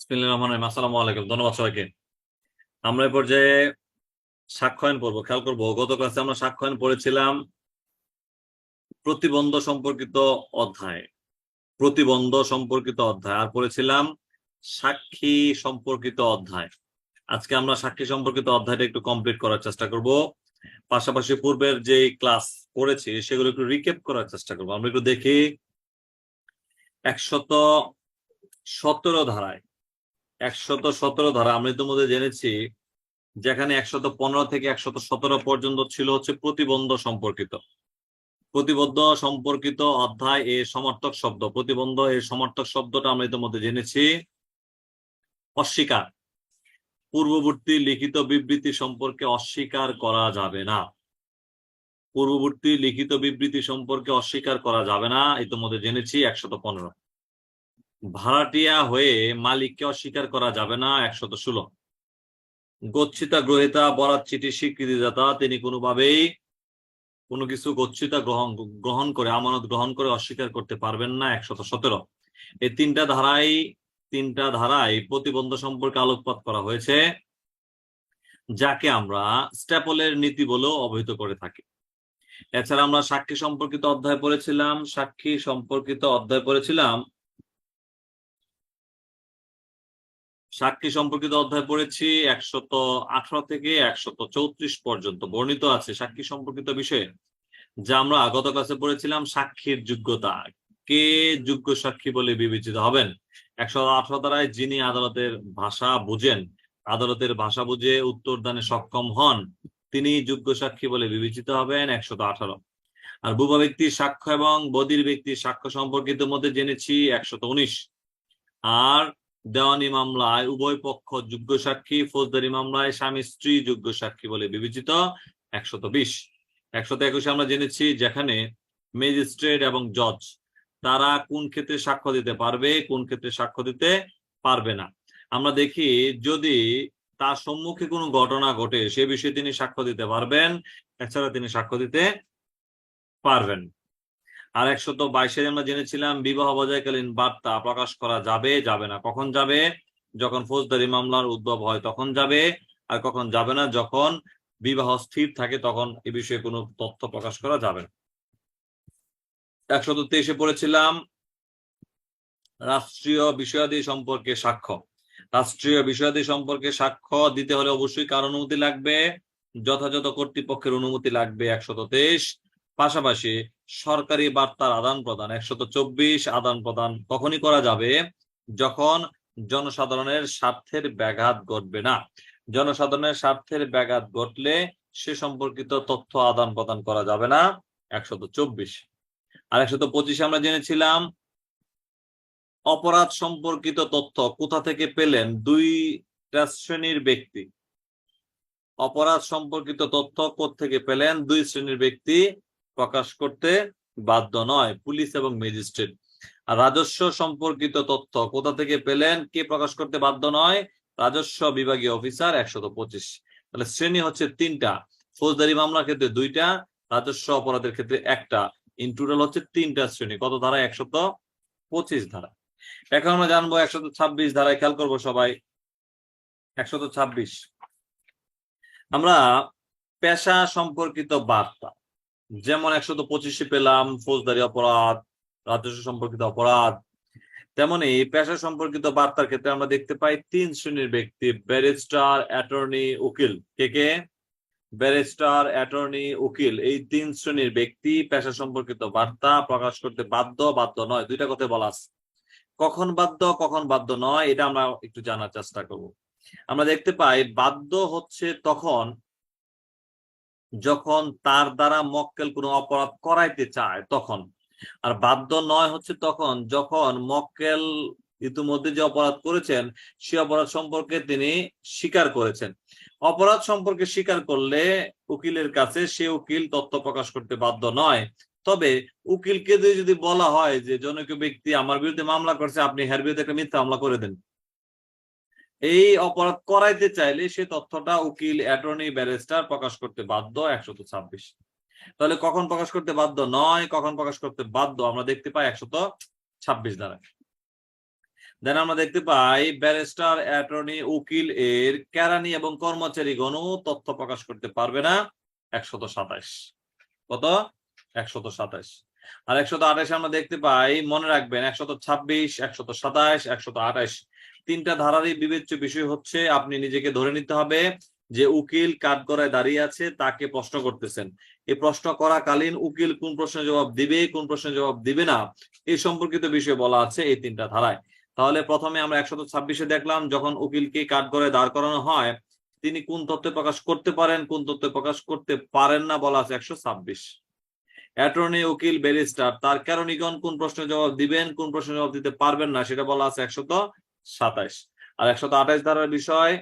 আসসালামু আলাইকুম। ধন্যবাদ সবাইকে। আমরা এই পর্যায়ে সাক্ষ্যায়ন পড়ব খেয়াল করব, গত ক্লাসে আমরা সাক্ষ্যায়ন পড়েছিলাম প্রতিবন্ধ সম্পর্কিত অধ্যায়। প্রতিবন্ধ সম্পর্কিত অধ্যায়। আর পড়েছিলাম সাক্ষী সম্পর্কিত অধ্যায়। আজকে আমরা সাক্ষী সম্পর্কিত অধ্যায়টা একটু কমপ্লিট করার চেষ্টা করব। পাশাপাশি পূর্বের যে ক্লাস করেছি, সেগুলো একটু রিকেপ করার চেষ্টা করব। আমরা একটু দেখি। একশত সতেরো ধারায় একশত সতেরো ধারা আমরা ইতিমধ্যে জেনেছি, যেখানে একশত পনেরো থেকে একশত সতেরো পর্যন্ত ছিল হচ্ছে প্রতিবন্ধ সম্পর্কিত। প্রতিবদ্ধ সম্পর্কিত অধ্যায় এ সমর্থক শব্দ। প্রতিবন্ধ এর সমর্থক শব্দটা আমরা ইতিমধ্যে জেনেছি। অস্বীকার। পূর্ববর্তী লিখিত বিবৃতি সম্পর্কে অস্বীকার করা যাবে না। পূর্ববর্তী লিখিত বিবৃতি সম্পর্কে অস্বীকার করা যাবে না। ইতিমধ্যে জেনেছি একশত পনেরো। ভাড়াটিয়া হয়ে মালিককে অস্বীকার করা যাবে না একশত ষোলো। গচ্ছিতা গ্রহিতা, বরাত চিঠি স্বীকৃতিদাতা, তিনি কোনোভাবেই কোনো কিছু গচ্ছিতা গ্রহণ গ্রহণ করে, আমানত গ্রহণ করে অস্বীকার করতে পারবেন না একশত সতেরো। এই তিনটা ধারায় তিনটা ধারায় প্রতিবন্ধ সম্পর্কে আলোকপাত করা হয়েছে, যাকে আমরা স্ট্যাপলের নীতি বলেও অবহিত করে থাকি। এছাড়া আমরা সাক্ষী সম্পর্কিত অধ্যায় পড়েছিলাম, সাক্ষী সম্পর্কিত অধ্যায় পড়েছিলাম সাক্ষী সম্পর্কিত অধ্যায় পড়েছি, একশত আঠারো থেকে একশত চৌত্রিশ পর্যন্ত বর্ণিত আছে সাক্ষী সম্পর্কিত বিষয়ে, যা আমরা গত ক্লাসে পড়েছিলাম সাক্ষীর যোগ্যতা। কে যোগ্য সাক্ষী বলে বিবেচিত হবেন? একশো আঠারো দ্বারায় যিনি আদালতের ভাষা বুঝেন, আদালতের ভাষা বুঝে উত্তর দানে সক্ষম হন, তিনি যোগ্য সাক্ষী বলে বিবেচিত হবেন একশত আঠারো। আর বুবা ব্যক্তির সাক্ষ্য এবং বদির ব্যক্তির সাক্ষ্য সম্পর্কিত মধ্যে জেনেছি একশত উনিশ। আর দেওয়ানি মামলায় উভয় পক্ষ যোগ্য সাক্ষী, ফৌজদারি মামলায় স্বামী স্ত্রী যোগ্য সাক্ষী বলে বিবেচিত। একশত বিশ। একশত একুশে আমরা জেনেছি যেখানে ম্যাজিস্ট্রেট এবং জজ, তারা কোন ক্ষেত্রে সাক্ষ্য দিতে পারবে, কোন ক্ষেত্রে সাক্ষ্য দিতে পারবে না। আমরা দেখি যদি তার সম্মুখে কোনো ঘটনা ঘটে, সে বিষয়ে তিনি সাক্ষ্য দিতে পারবেন, এছাড়া তিনি সাক্ষ্য দিতে পারবেন। আর একশত বাইশে আমরা জেনেছিলাম, বিবাহ বজায়কালীন বার্তা প্রকাশ করা যাবে যাবে না। কখন যাবে? যখন ফৌজদারি মামলার উদ্ভব হয়, তখন যাবে। আর কখন যাবে না? যখন বিবাহ স্থির থাকে, তখন এ বিষয়ে কোনো তথ্য প্রকাশ করা যাবে না। একশত তেইশে পড়েছিলাম, রাষ্ট্রীয় বিষয়াদি সম্পর্কে সাক্ষ্য। রাষ্ট্রীয় বিষয়াদি সম্পর্কে সাক্ষ্য দিতে হলে অবশ্যই কার অনুমতি লাগবে? যথাযথ কর্তৃপক্ষের অনুমতি লাগবে একশত তেইশ। পাশাপাশি সরকারি বার্তার আদান প্রদান, একশত চব্বিশ আদান প্রদান কখনই করা যাবে যখন জনসাধারণের স্বার্থের ব্যাঘাত ঘটবে না। জনসাধারণের স্বার্থের ব্যাঘাত ঘটলে সে সম্পর্কিত তথ্য আদান প্রদান করা যাবে না, একশত চব্বিশ। আর একশত পঁচিশে আমরা জেনেছিলাম, অপরাধ সম্পর্কিত তথ্য কোথা থেকে পেলেন? দুইটা শ্রেণির ব্যক্তি। অপরাধ সম্পর্কিত তথ্য থেকে পেলেন? দুই শ্রেণির ব্যক্তি প্রকাশ করতে বাধ্য নয়, পুলিশ এবং ম্যাজিস্ট্রেট। রাজস্ব সম্পর্কিত তথ্য কোথা থেকে পেলেন, কে প্রকাশ করতে বাধ্য নয়, রাজস্ব বিভাগীয় অফিসার একশত পঁচিশ। তাহলে শ্রেণি হচ্ছে তিনটা, ফৌজদারি মামলার ক্ষেত্রে দুইটা, রাজস্ব অপরাধের ক্ষেত্রে একটা। ইন টোটাল হচ্ছে তিনটা শ্রেণি, কত ধারা? একশত পঁচিশ ধারা। এখন আমরা জানব একশত ছাব্বিশ ধারায় খেয়াল করব সবাই। একশত ছাব্বিশ। আমরা পেশা সম্পর্কিত বার্তা যেমন একশত পঁচিশে পেলাম, ফৌজদারি অপরাধ, রাজস্ব সম্পর্কিত অপরাধ, তেমনি পেশা সম্পর্কিত বার্তার ক্ষেত্রে আমরা দেখতে পাই তিন শ্রেণির ব্যক্তি, ব্যারিস্টার, অ্যাটর্নি, উকিল। কে কে? ব্যারিস্টার, অ্যাটর্নি, উকিল। এই তিন শ্রেণির ব্যক্তি পেশা সম্পর্কিত বার্তা প্রকাশ করতে বাধ্য বাধ্য নয়। দুইটা কথা বলা আছে। কখন বাধ্য কখন বাধ্য নয়, এটা আমরা একটু জানার চেষ্টা করব। আমরা দেখতে পাই বাধ্য হচ্ছে তখন যখন তার দ্বারা মক্কেল কোনো অপরাধ করাইতে চায় তখন। আর বাধ্য নয় হচ্ছে তখন যখন মক্কেল ইতিমধ্যে যে অপরাধ করেছেন, সে অপরাধ সম্পর্কে তিনি স্বীকার করেছেন। অপরাধ সম্পর্কে স্বীকার করলে উকিলের কাছে সে উকিল তথ্য প্রকাশ করতে বাধ্য নয়। তবে উকিলকে যদি বলা হয় যে জনৈক ব্যক্তি আমার বিরুদ্ধে মামলা করছে, আপনি হের বিরুদ্ধে একটা মিথ্যা মামলা করে দেন। এই অপরাধ করাইতে চাইলে সে তথ্যটা উকিল, অ্যাটর্নি, ব্যারিস্টার প্রকাশ করতে বাধ্য, একশত ছাব্বিশ। তাহলে কখন প্রকাশ করতে বাধ্য? নয়, কখন প্রকাশ করতে বাধ্য? আমরা দেখতে পাই একশত ছাব্বিশ দ্বারা। দেন আমরা দেখতে পাই ব্যারিস্টার, অ্যাটর্নি, উকিল এর কেরানি এবং কর্মচারীগণ তথ্য প্রকাশ করতে পারবে না, একশত সাতাশ কত? একশত সাতাশ আর একশত আঠাশ আমরা দেখতে পাই, মনে রাখবেন, একশত ছাব্বিশ, একশত সাতাশ, একশত আঠাশ। তিনটা ধারারই বিবেচ্য বিষয় হচ্ছে, আপনি নিজেকে ধরে নিতে হবে যে উকিল কাঠ কাঠগড়ায় দাঁড়িয়ে আছে, তাকে প্রশ্ন করতেছেন। এই প্রশ্ন করাকালীন উকিল কোন প্রশ্নের জবাব দিবে, কোন প্রশ্নের জবাব দিবে না, এই সম্পর্কিত বিষয় বলা আছে এই তিনটা ধারায়। তাহলে প্রথমে আমরা একশত ছাব্বিশে দেখলাম, যখন উকিলকে কাঠ কাঠগড়ায় দাঁড় করানো হয়, তিনি কোন তথ্য প্রকাশ করতে পারেন, কোন তথ্য প্রকাশ করতে পারেন না বলা আছে একশো ছাব্বিশ। অ্যাটর্নি, উকিল, ব্যারিস্টার, তার কারণিগণ কোন প্রশ্নের জবাব দিবেন, কোন প্রশ্নের জবাব দিতে পারবেন না, সেটা বলা আছে একশত সাতাইশ। আর একশত আঠাইশ ধারার বিষয়,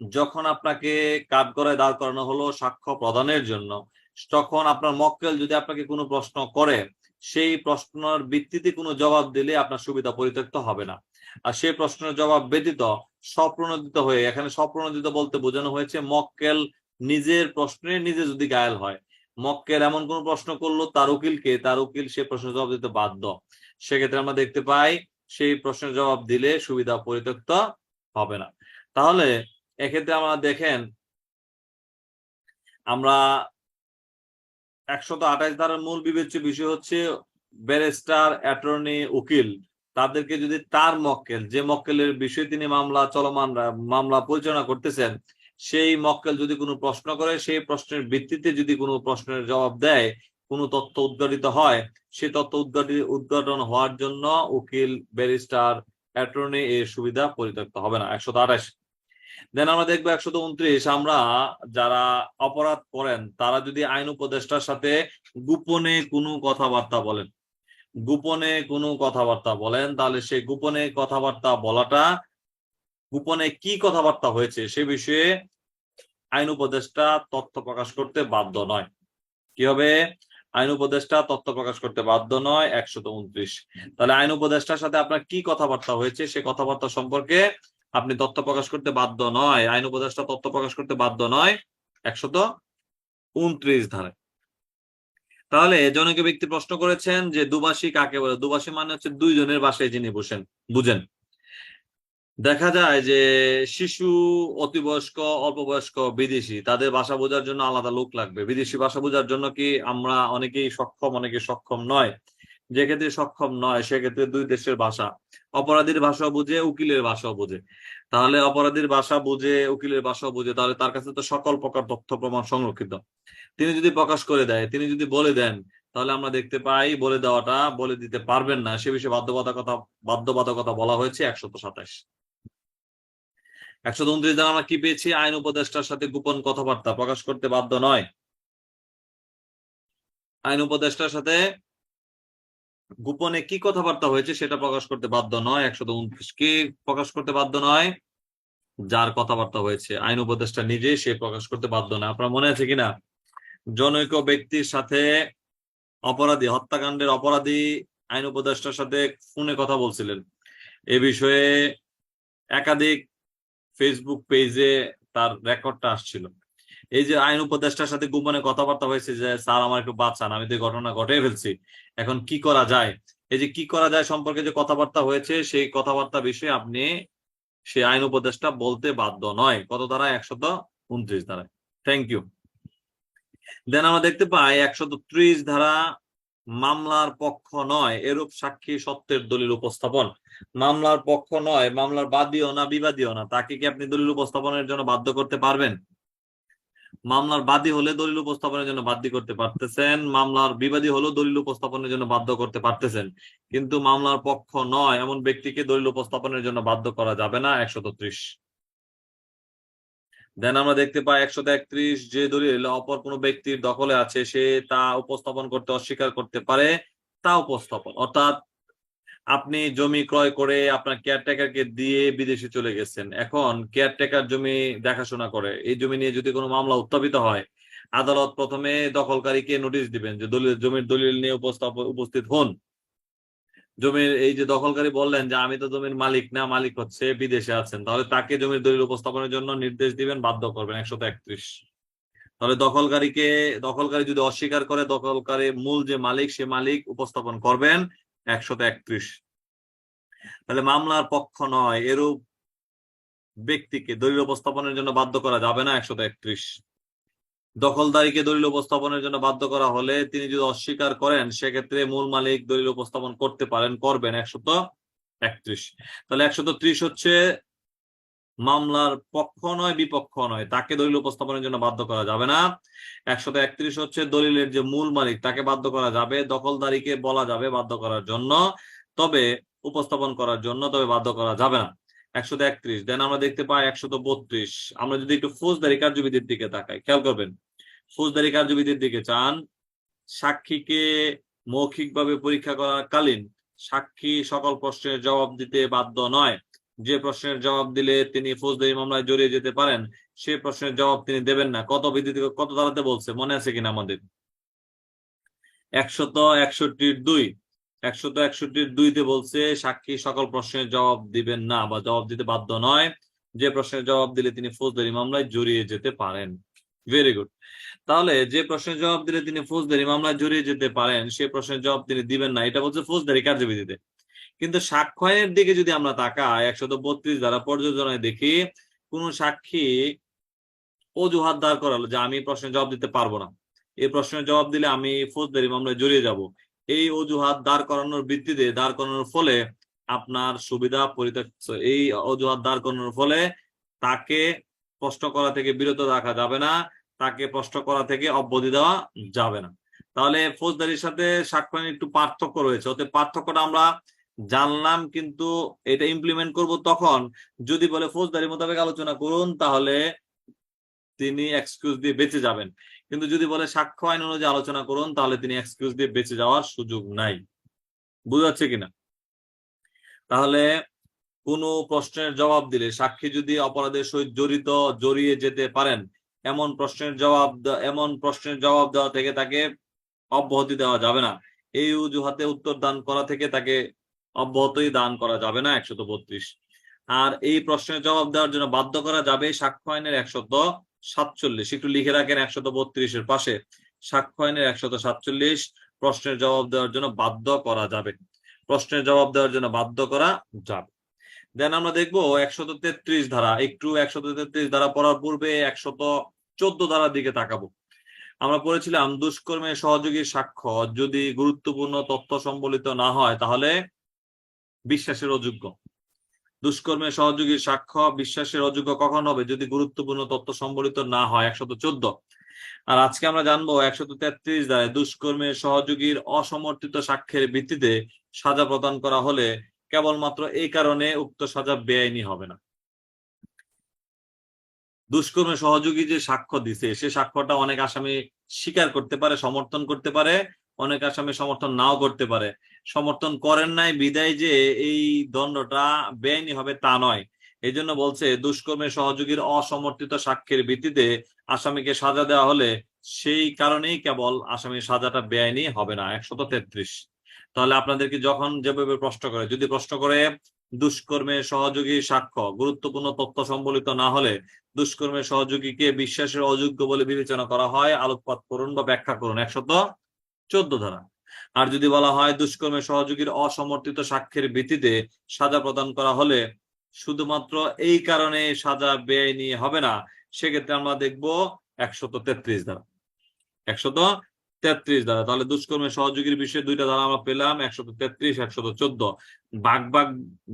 যখন আপনাকে কাঠগড়ায় দাঁড় করানো হলো সাক্ষ্য প্রদানের জন্য, তখন আপনার মক্কেল যদি আপনাকে কোনো প্রশ্ন করে, সেই প্রশ্নের ভিত্তিতে কোনো জবাব দিলে আপনার সুবিধা পরিত্যক্ত হবে না। আর সেই প্রশ্নের জবাব ব্যতীত স্বপ্রণোদিত হয়ে, এখানে স্বপ্রণোদিত বলতে বোঝানো হয়েছে, মক্কেল নিজের প্রশ্নে নিজে যদি গায়েল হয় মক্কেল এমন কোন প্রশ্ন করল, তার উকিলকে তার উকিল সে প্রশ্নের জবাব দিতে বাধ্য। সেক্ষেত্রে আমরা দেখতে পাই, সেই প্রশ্নের জবাব দিলে সুবিধা পরিত্যক্ত হবে না। তাহলে এক্ষেত্রে আমরা দেখেন, আমরা একশত আঠাশ ধারার মূল বিবেচ্য বিষয় হচ্ছে ব্যারিস্টার, অ্যাটর্নি, উকিল। তাদেরকে যদি তার মক্কেল, যে মক্কেলের বিষয়ে তিনি মামলা, চলমান, মামলা পরিচালনা করতেছেন সেই মক্কেল যদি কোনো প্রশ্ন করে, সেই প্রশ্নের ভিত্তিতে যদি কোনো প্রশ্নের জবাব দেয়, কোনো তথ্য উদ্ঘাটিত হয় সেই তথ্য উদ্ঘাটন হওয়ার জন্য উকিল, ব্যারিস্টার, অ্যাটর্নি এর সুবিধা পরিত্যক্ত হবে না। একশো আঠাশ। দেন আমরা দেখব উনত্রিশ। আমরা যারা অপরাধ করেন, তারা যদি আইন উপদেষ্টার সাথে গোপনে কোনো কথাবার্তা বলেন, গোপনে কোনো কথাবার্তা বলেন, তাহলে সেই গোপনে কথাবার্তা বলাটা গোপনে কি কথাবার্তা হয়েছে সে বিষয়ে আইন উপদেষ্টা তথ্য প্রকাশ করতে বাধ্য নয়। কি হবে? আইন উপদেষ্টা তথ্য প্রকাশ করতে বাধ্য নয়, একশত উনত্রিশ। তাহলে আইন উপদেষ্টার সাথে আপনার কি কথাবার্তা হয়েছে সে কথাবার্তা সম্পর্কে আপনি তথ্য প্রকাশ করতে বাধ্য নয়, আইন উপদেষ্টা তথ্য প্রকাশ করতে বাধ্য নয়, একশত উনত্রিশ ধারে তাহলে জনক ব্যক্তি প্রশ্ন করেছেন যে দুবাসী কাকে বলে? দুবাসী মানে হচ্ছে দুইজনের বাসায় যিনি বসেন, বুঝেন। দেখা যায় যে শিশু, অতিবয়স্ক অল্প বয়স্ক বিদেশি, তাদের ভাষা বোঝার জন্য আলাদা লোক লাগবে। বিদেশি ভাষা বোঝার জন্য কি আমরা অনেকেই সক্ষম অনেকে সক্ষম নয়? যে ক্ষেত্রে সক্ষম নয় সেক্ষেত্রে দুই দেশের ভাষা। অপরাধীর ভাষা বুঝে, উকিলের ভাষাও বুঝে। তাহলে অপরাধীর ভাষা বুঝে, উকিলের ভাষাও বুঝে, তাহলে তার কাছে তো সকল প্রকার তথ্য প্রমাণ সংরক্ষিত। তিনি যদি প্রকাশ করে দেয়, তিনি যদি বলে দেন, তাহলে আমরা দেখতে পাই বলে দেওয়াটা বলে দিতে পারবেন না। সে বিষয়ে বাধ্যবাধকতা বাধ্যবাধকতা বলা হয়েছে একশত সাতাশ। একশো উনত্রিশ দ্বারা আমরা কি পেয়েছি? আইন উপদেষ্টার সাথে গোপন কথাবার্তা প্রকাশ করতে বাধ্য নয়। আইন উপদেষ্টার সাথে গোপনে কি কথাবার্তা হয়েছে সেটা প্রকাশ করতে বাধ্য নয়। একশো উনত্রিশ কি প্রকাশ করতে বাধ্য নয়, যার কথাবার্তা হয়েছে। আইন উপদেষ্টা নিজে সে প্রকাশ করতে বাধ্য নয়। আপনার মনে আছে কিনা? জনৈক ব্যক্তির সাথে অপরাধী, হত্যাকাণ্ডের অপরাধী আইন উপদেষ্টার সাথে ফোনে কথা বলছিলেন। এ বিষয়ে একাধিক ফেসবুক পেজে তার রেকর্ডটা আসছিল। এই যে আইন উপদেষ্টার সাথে গোপনে কথাবার্তা হয়েছে যে, স্যার, আমার একটু বাঁচান, আমি তো ঘটনা ঘটে ফেলছি। এখন কি করা যায়? এই যে কি করা যায় সম্পর্কে যে কথাবার্তা হয়েছে, সেই কথাবার্তা বিষয়ে আপনি সে আইন উপদেষ্টা বলতে বাধ্য নয়। কত দ্বারা একশত উনত্রিশ ধারা থ্যাংক ইউ দেন আমরা দেখতে পাই, একশত ত্রিশ ধারা মামলার পক্ষ নয়, এরূপ সাক্ষী সত্যের দলিল উপস্থাপন। মামলার পক্ষ নয়, মামলার বাদীও না, বিবাদীও না, তাকে কি আপনি দলিল উপস্থাপনের জন্য বাধ্য করতে পারবেন? মামলার বাদী হলে দলিল উপস্থাপনের জন্য বাধ্য করতে পারতেছেন, মামলার বিবাদী হলেও দলিল উপস্থাপনের জন্য বাধ্য করতে পারতেছেন। কিন্তু মামলার পক্ষ নয়, এমন ব্যক্তিকে দলিল উপস্থাপনের জন্য বাধ্য করা যাবে না, একশত ত্রিশ। দেন আমরা দেখতে পাই একশো একত্রিশ যে দলিল, অপর কোনো ব্যক্তির দখলে আছে, সে তা উপস্থাপন করতে অস্বীকার করতে পারে, তা উপস্থাপন। অর্থাৎ আপনি জমি ক্রয় করে আপনার কেয়ারটেকারকে দিয়ে বিদেশে চলে গেছেন। এখন কেয়ারটেকার জমি দেখাশোনা করে। এই জমি নিয়ে যদি কোনো মামলা উত্থাপিত হয়, আদালত প্রথমে দখলকারীকে নোটিশ দিবেন যে দলিল জমির দলিল নিয়ে উপস্থিত হন। জমির এই যে দখলকারী বললেন যে আমি তো জমির মালিক না, মালিক হচ্ছে বিদেশে আছেন। তাহলে তাকে জমির দলিল উপস্থাপনের জন্য নির্দেশ দিবেন, বাধ্য করবেন। একশত একত্রিশ। তাহলে দখলকারীকে, দখলকারী যদি অস্বীকার করে, দখলকারী মূল যে মালিক, সে মালিক উপস্থাপন করবেন। একশত একত্রিশ। তাহলে মামলার পক্ষ নয়, এরূপ ব্যক্তিকে দলিল উপস্থাপনের জন্য বাধ্য করা যাবে না একশত একত্রিশ। দখলদারিকে দলিল উপস্থাপনের জন্য বাধ্য করা হলে তিনি যদি অস্বীকার করেন, সেক্ষেত্রে মূল মালিক দলিল উপস্থাপন করতে পারেন, করবেন একশত একত্রিশ। তাহলে একশত ত্রিশ হচ্ছে মামলার পক্ষ নয়, বিপক্ষ নয়। তাকে দলিল উপস্থাপনের জন্য বাধ্য করা যাবে না। একশত একত্রিশ হচ্ছে দলিলের যে মূল মালিক, তাকে বাধ্য করা যাবে। দখলদারিকে বলা যাবে বাধ্য করার জন্য, তবে উপস্থাপন করার জন্য তবে বাধ্য করা যাবে না। একশত একত্রিশ দেন আমরা দেখতে পাই একশত বত্রিশ। আমরা যদি একটু ফৌজদারি কার্যবিধির দিকে তাকাই, খেয়াল করবেন, ফৌজদারি কার্যবিধির দিকে চান, সাক্ষীকে মৌখিকভাবে পরীক্ষা করাকালীন সাক্ষী সকল প্রশ্নের জবাব দিতে বাধ্য নয়। যে প্রশ্নের জবাব দিলে তিনি ফৌজদারি মামলায় জড়িয়ে যেতে পারেন, সে প্রশ্নের জবাব তিনি দেবেন না। কত বিধি থেকে কত দাঁড়াতে বলছে, মনে আছে কিনা আমাদের? একশত একষট্টির দুই। একশত একষট্টির দুইতে বলছে, সাক্ষী সকল প্রশ্নের জবাব দিবেন না বা জবাব দিতে বাধ্য নয়। যে প্রশ্নের জবাব দিলে তিনি ফৌজদারি মামলায় জড়িয়ে যেতে পারেন। ভেরি গুড তাহলে যে প্রশ্নের জবাব দিলে তিনি ফৌজদারি মামলায় জড়িয়ে যেতে পারেন, সে প্রশ্নের জবাব তিনি দিবেন না। এটা বলছে ফৌজদারি কার্যবিধিতে। কিন্তু সাক্ষ্যের দিকে যদি আমরা তাকাই একশত বত্রিশ দ্বারা পর্যালোচনায় দেখি, কোন সাক্ষী অজুহাত দাঁড় করালো যে আমি প্রশ্নের জবাব দিতে পারব না। এই প্রশ্নের জবাব দিলে আমি ফৌজদারি মামলায় জড়িয়ে যাব। এই অজুহাত দাঁড় করানোর ভিত্তিতে, দাঁড় করানোর ফলে আপনার সুবিধা পরিত্যক্ত। এই অজুহাত দাঁড় করানোর ফলে তাকে প্রশ্ন করা থেকে বিরত রাখা যাবে না, তাকে প্রশ্ন করা থেকে অব্যাহতি দেওয়া যাবে না। তাহলে ফৌজদারির সাথে আইনের একটু পার্থক্য রয়েছে। ওতে পার্থক্যটা আমরা জানলাম, কিন্তু এটা ইমপ্লিমেন্ট করব তখন। যদি বলে ফৌজদারি মোতাবেক আলোচনা করুন, তাহলে তিনি এক্সকিউজ দিয়ে বেঁচে যাবেন। কিন্তু যদি বলে সাক্ষ্য আইন অনুযায়ী আলোচনা করুন, তাহলে তিনি এক্সকিউজ দিয়ে বেঁচে যাওয়ার সুযোগ নাই। বুঝাচ্ছে কিনা? তাহলে কোনো প্রশ্নের জবাব দিলে, সাক্ষী যদি অপরাধের সহিত জড়িত, জড়িয়ে যেতে পারেন, এমন প্রশ্নের জবাব এমন প্রশ্নের জবাব দেওয়া থেকে তাকে অব্যাহতি দেওয়া যাবে না। এই অজুহাতে উত্তর দান করা থেকে তাকে অব্যাহতই দান করা যাবে না, একশত বত্রিশ। আর এই প্রশ্নের জবাব দেওয়ার জন্য বাধ্য করা যাবে সাক্ষ্য আইনের একশত সাতচল্লিশ। একটু লিখে রাখেন, একশত বত্রিশের পাশে। সাক্ষ্য আইনের একশত সাতচল্লিশ, প্রশ্নের জবাব দেওয়ার জন্য বাধ্য করা যাবে। প্রশ্নের জবাব দেওয়ার জন্য বাধ্য করা যাবে। দেন আমরা দেখব একশত তেত্রিশ ধারা। একটু একশত তেত্রিশ ধারা পড়ার পূর্বে একশত চোদ্দ ধারার দিকে তাকাবো। আমরা পড়েছিলাম, দুষ্কর্মের সহযোগী সাক্ষ্য যদি গুরুত্বপূর্ণ তথ্য সম্বলিত না হয়, তাহলে বিশ্বাসের অযোগ্য। দুষ্কর্মের সহযোগী সাক্ষ্য, বিশ্বাসের অযোগ্য কখন হবে যদি গুরুত্বপূর্ণ তথ্য সম্বলিত না হয়? একশত চোদ্দ। আর আজকে আমরা জানব একশত তেত্রিশ দ্বারায় দুষ্কর্মের সহযোগীর অসমর্থিত সাক্ষ্যের ভিত্তিতে সাজা প্রদান করা হলে কেবলমাত্র এই কারণে উক্ত সাজা বেআইনি হবে না। দুষ্কর্মের সহযোগী যে সাক্ষ্য দিছে, সে সাক্ষ্যটা অনেক আসামি স্বীকার করতে পারে, সমর্থন করতে পারে অনেক আসামি সমর্থন নাও করতে পারে। সমর্থন করেন নাই, বিদায় যে এই দণ্ডটা বেআইনি হবে তা নয়। এই জন্য বলছে দুষ্কর্মের সহযোগীর অসমর্থিত সাক্ষ্যের ভিত্তিতে আসামিকে সাজা দেওয়া হলে সেই কারণেই কেবল আসামির সাজাটা বেআইনি হবে না, একশত তেত্রিশ। তাহলে আপনাদেরকে যখন যেভাবে প্রশ্ন করে, যদি প্রশ্ন করে দুষ্কর্মের সহযোগী সাক্ষ্য, গুরুত্বপূর্ণ তথ্য সম্বলিত না হলে দুষ্কর্মের সহযোগীকে বিশ্বাসের অযোগ্য বলে বিবেচনা করা হয়, আলোকপাত করুন বা ব্যাখ্যা করুন, একশত চোদ্দ ধারা। আর যদি বলা হয় দুষ্কর্মের সহযোগীর অসমর্থিত সাক্ষ্যের ভিত্তিতে সাজা প্রদান করা হলে শুধুমাত্র এই কারণে সাজা বেআইনি হবে না, সেক্ষেত্রে আমরা দেখব একশত তেত্রিশ ধারা। একশত তেত্রিশ ধারা। তাহলে দুষ্কর্মের সহযোগীর বিষয়ে দুইটা ধারা আমরা পেলাম, একশত তেত্রিশ, একশত চোদ্দ। বাঘ বাঘ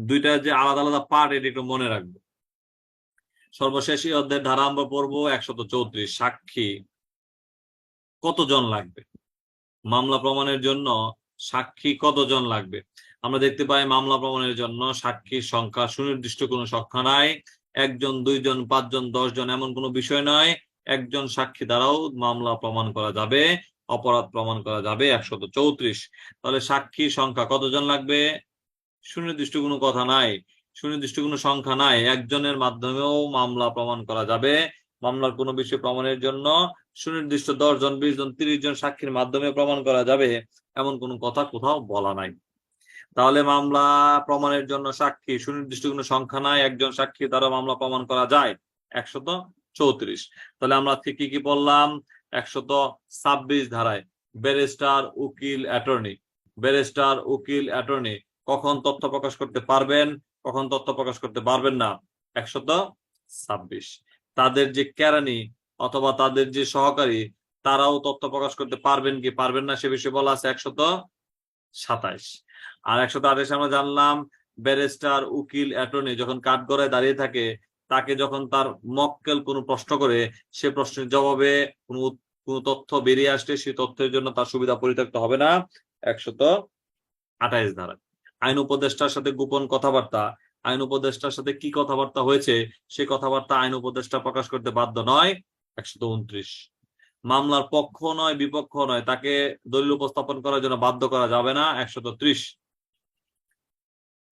দুইটা যে আলাদা আলাদা পার্ট এটা একটু মনে রাখব। সর্বশেষ অধ্যায়ের ধারা আমরা পড়ব একশত চৌত্রিশ। সাক্ষী কতজন লাগবে? মামলা প্রমাণের জন্য সাক্ষী কতজন লাগবে? আমরা দেখতে পাই মামলা প্রমাণের জন্য সাক্ষীর সংখ্যা সুনির্দিষ্ট, কোনো সংখ্যা নাই। একজন, দুইজন, পাঁচজন, দশজন এমন কোনো বিষয় নয়। একজন সাক্ষী দ্বারাও মামলা প্রমাণ করা যাবে, অপরাধ প্রমাণ করা যাবে একশত চৌত্রিশ। তাহলে সাক্ষীর সংখ্যা কতজন লাগবে? সুনির্দিষ্ট কোনো কথা নাই। সুনির্দিষ্ট কোনো সংখ্যা নাই। একজনের মাধ্যমেও মামলা প্রমাণ করা যাবে। মামলার কোনো বিষয় প্রমাণের জন্য সুনির্দিষ্ট দশ জন বিশ জন তিরিশ জন সাক্ষীর মাধ্যমে প্রমাণ করা যাবে, এমন কোনো কথা কোথাও বলা নাই। তাহলে মামলা প্রমাণের জন্য সাক্ষী, সুনির্দিষ্ট কোনো সংখ্যা নাই, একজন সাক্ষী দ্বারা মামলা প্রমাণ করা যায়, একশত চৌত্রিশ। তাহলে আমরা কি কি বললাম? একশত ছাব্বিশ ধারায়, ব্যারিস্টার, উকিল, অ্যাটর্নি। ব্যারিস্টার, উকিল, অ্যাটর্নি, কখন তথ্য প্রকাশ করতে পারবেন, কখন তথ্য প্রকাশ করতে পারবেন না? একশত ছাব্বিশ। তাদের যে কেরানি অথবা তাদের যে সহকারী, তারাও তথ্য প্রকাশ করতে পারবেন কি পারবেন না সে বিষয়ে বলা আছে একশত সাতাইশ। আর একশত আঠাশ আমরা জানলাম, ব্যারিস্টার, উকিল, অ্যাটর্নি যখন কাঠগড়ায় দাঁড়িয়ে থাকে, তাকে যখন তার মক্কেল কোনো প্রশ্ন করে, সে প্রশ্নের জবাবে কোনো কোনো তথ্য বেরিয়ে আসলে সেই তথ্যের জন্য তার সুবিধা পরিত্যক্ত হবে না। একশত আঠাইশ ধারা। আইন উপদেষ্টার সাথে গোপন কথাবার্তা আইন উপদেষ্টার সাথে কি কথাবার্তা হয়েছে, সে কথাবার্তা আইন উপদেষ্টা প্রকাশ করতে বাধ্য নয়। একশত উনত্রিশ। মামলার পক্ষ নয়, বিপক্ষ নয়, তাকে দলিল উপস্থাপন করার জন্য বাধ্য করা যাবে না। একশত ত্রিশ।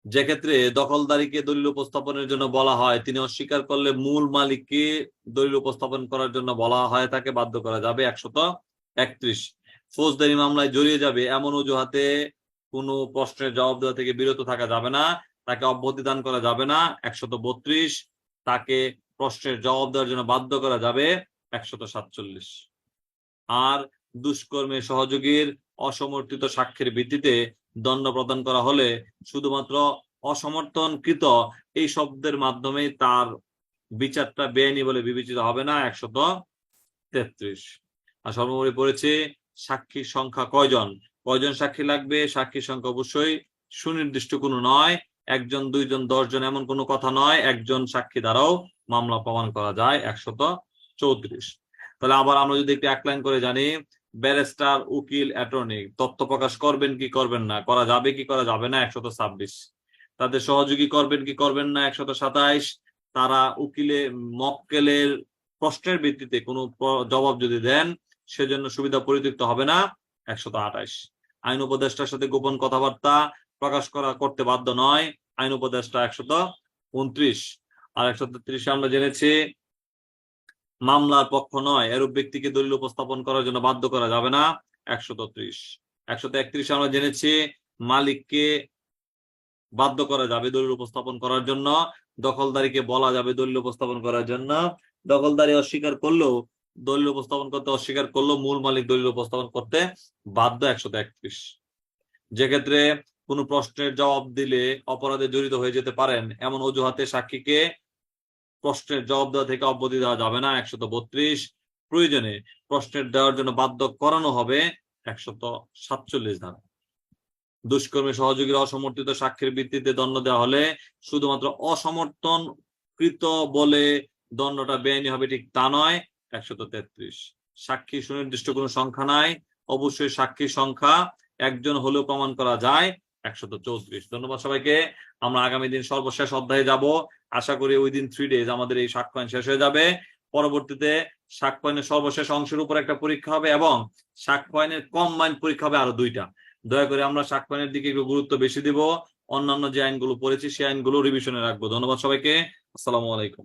যে ক্ষেত্রে দখলদারিকে দলিল উপস্থাপনের জন্য বলা হয়, তিনি অস্বীকার করলে মূল মালিককে দলিল উপস্থাপন করার জন্য বলা হয়, তাকে বাধ্য করা যাবে। একশত একত্রিশ। ফৌজদারি মামলায় জড়িয়ে যাবে, এমন অজুহাতে কোনো প্রশ্নের জবাব দেওয়া থেকে বিরত থাকা যাবে না। তাকে অব্যাহতি দান করা যাবে না, একশত বত্রিশ। তাকে প্রশ্নের জবাব দেওয়ার জন্য বাধ্য করা যাবে, একশত সাতচল্লিশ। আর দুষ্কর্মে সহযোগীর অসমর্থিত সাক্ষ্যের ভিত্তিতে দণ্ড প্রদান করা হলে শুধুমাত্র অসমর্থনকৃত এই শব্দের মাধ্যমে তার বিচারটা বেআইনি বলে বিবেচিত হবে না, একশত তেত্রিশ। আর সর্বোপরি পড়েছে, সাক্ষীর সংখ্যা কয়জন? কয়জন সাক্ষী লাগবে? সাক্ষীর সংখ্যা অবশ্যই সুনির্দিষ্ট কোনো নয়। একজন, দুইজন, দশজন এমন কোনো কথা নয়, একজন সাক্ষী দ্বারাও মামলা প্রমাণ করা যায় একশত চৌত্রিশ। তাহলে আবার আমরা যদি একটু এক লাইন করে জানি, ব্যারিস্টার, উকিল, অ্যাটর্নি, তথ্য প্রকাশ করবেন কি করবেন না, করা যাবে কি করা যাবে না, একশত ছাব্বিশ। তাদের সহযোগী করবেন কি করবেন না, একশত সাতাইশ। তারা উকিলে, মক্কেলের প্রশ্নের ভিত্তিতে কোনো জবাব যদি দেন, সেজন্য সুবিধা পরিতৃপ্ত হবে না, একশত আঠাইশ আইন উপদেষ্টার সাথে গোপন কথাবার্তা প্রকাশ করা করতে বাধ্য নয়। আইন উপদেষ্টা একশত উনত্রিশ। আর একশত ত্রিশে আমরা জেনেছি, মামলার পক্ষ নয়, এরূপ ব্যক্তিকে দলিল উপস্থাপন করার জন্য বাধ্য করা যাবে না। একশত ত্রিশ। একশত একত্রিশে আমরা জেনেছি, মালিককে বাধ্য করা যাবে দলিল উপস্থাপন করার জন্য। দখলদারিকে বলা যাবে দলিল উপস্থাপন করার জন্য। দখলদারি অস্বীকার করলেও, দলিল উপস্থাপন করতে অস্বীকার করলেও মূল মালিক দলিল উপস্থাপন করতে বাধ্য একশত একত্রিশ। যে ক্ষেত্রে কোনো প্রশ্নের জবাব দিলে অপরাধে জড়িত হয়ে যেতে পারেন। এমন অজুহাতে সাক্ষীকে প্রশ্নের জবাব দেওয়া থেকে অব্যাহতি দেওয়া যাবে না। একশত বত্রিশ প্রয়োজনে প্রশ্নের দেওয়ার জন্য বাধ্য করানো হবে একশত সাতচল্লিশ ধারা। দুষ্কর্মী সহযোগীর অসমর্থিত সাক্ষীর ভিত্তিতে দণ্ড দেওয়া হলে শুধুমাত্র অসমর্থন কৃত বলে দণ্ডটা বেআইনি হবে ঠিক তা নয়, একশত তেত্রিশ। সাক্ষী সুনির্দিষ্ট কোনো সংখ্যা নাই। অবশ্যই সাক্ষীর সংখ্যা একজন হলেও প্রমাণ করা যায়। একশত চৌত্রিশ। ধন্যবাদ সবাইকে। আমরা আগামী দিন সর্বশেষ অধ্যায়ে যাব। আশা করি ওই দিন থ্রি ডেজ আমাদের এই সাক্ষ্যায়ন শেষ হয়ে যাবে। পরবর্তীতে সাক্ষ্যায়নের সর্বশেষ অংশের উপর একটা পরীক্ষা হবে এবং সাক্ষ্যায়নের কম মাইন্ড পরীক্ষা হবে আরও দুইটা। দয়া করে আমরা সাক্ষ্যায়নের দিকে একটু গুরুত্ব বেশি দিব। অন্যান্য যে আইনগুলো পড়েছি, সেই আইনগুলো রিভিশনে রাখব। ধন্যবাদ সবাইকে। আসসালামু আলাইকুম।